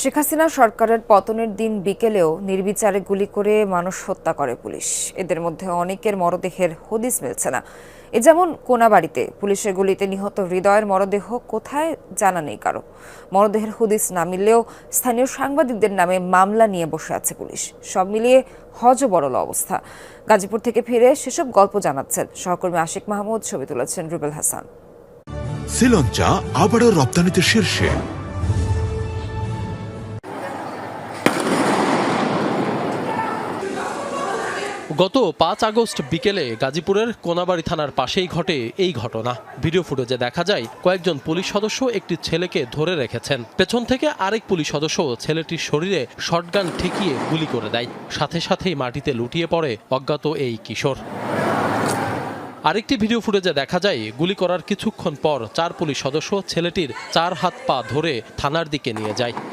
শেখ হাসিনা সরকারের পতনের দিন বিকেলেও নির্বিচারে গুলি করে মানুষ হত্যা করে পুলিশ। এদের মধ্যে অনেকের মরদেহের হদিস মিলছে না। এ যেমন কোনাবাড়িতে, পুলিশের গুলিতে নিহত হৃদয়ের মরদেহ কোথায় জানা নেই কারও। মরদেহের হদিস না মিললেও স্থানীয় সাংবাদিকদের নামে মামলা নিয়ে বসে আছে পুলিশ। সব মিলিয়ে হজবরল অবস্থা। গাজীপুর থেকে ফিরে সেসব গল্প জানাচ্ছেন সহকর্মী আশিক মাহমুদ, ছবি তুলেছেন রুবেল হাসান। শ্রীলঞ্চা আবারও রপ্তানিতে শীর্ষে। গত পাঁচ আগস্ট বিকেলে গাজীপুরের কোনাবাড়ি থানার পাশেই ঘটে এই ঘটনা। ভিডিও ফুটেজে দেখা যায়, কয়েকজন পুলিশ সদস্য একটি ছেলেকে ধরে রেখেছেন। পেছন থেকে আরেক পুলিশ সদস্য ছেলেটির শরীরে শটগান ঠেকিয়ে গুলি করে দেয়। সাথে সাথেই মাটিতে লুটিয়ে পড়ে অজ্ঞাত এই কিশোর। আরেকটি ভিডিও ফুটেজে দেখা যায়, গুলি করার কিছুক্ষণ পর চার পুলিশ সদস্য ছেলেটির চার হাত পা ধরে থানার দিকে নিয়ে যায়।